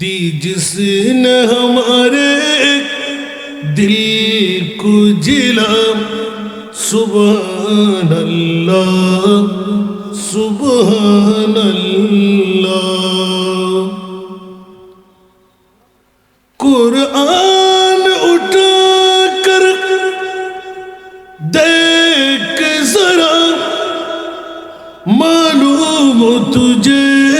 دی جس نے ہمارے دل کو جلا۔ سبحان اللہ سبحان اللہ قرآن اٹھا کر دیکھ ذرا، معلوم تجھے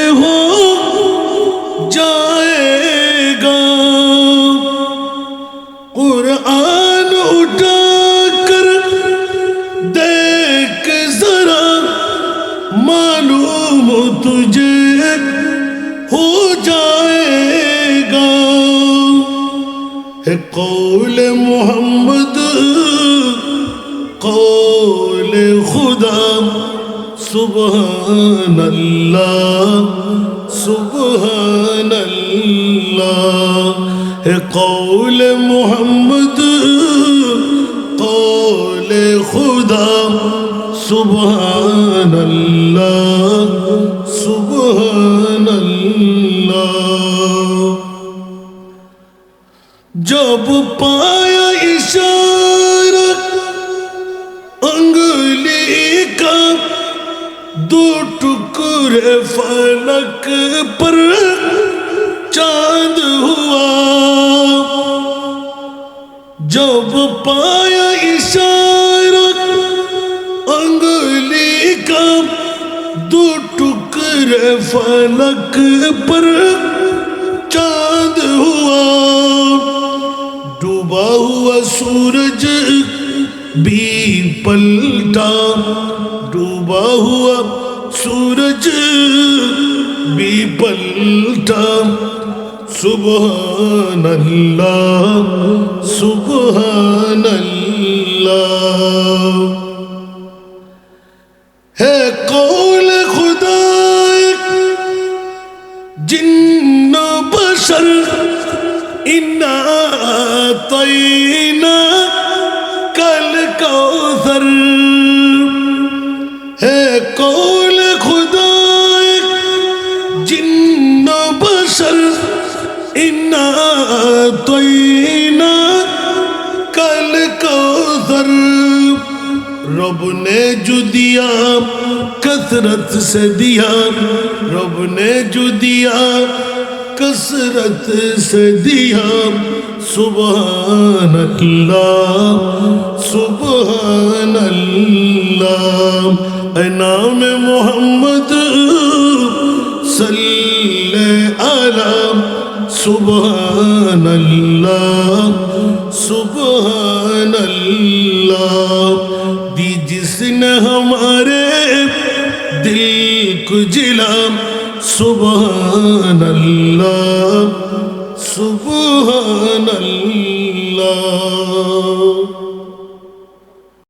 تجھے ہو جائے گا۔ ہے قول محمد، قول خدا۔ سبحان اللہ سبحان اللہ۔ ہے قول محمد سبحان اللہ سبحان اللہ۔ جب پایا اشارہ انگلی کا دو ٹکڑے فلک پر چاند ہوا۔ جب پایا اشارہ کا دو ٹکڑے فلک پر چاند ہوا، ڈوبا ہوا سورج بھی پلٹا، ڈوبا ہوا سورج بھی پلٹا۔ سبحان اللہ سبحان اللہ۔ بشر انا طینا کل کوثر ہے قول خدا جن بشر انا طینا کل کوثر رب نے جو دیا کثرت سے دیا، رب نے جو دیا کثرت سے دیا۔ سبحان اللہ سبحان اللہ اے نام محمد صلی علی سبحان اللہ سبحان اللہ دی جس نے ہمارے دل کو جلا۔ سبحان اللہ سبحان اللہ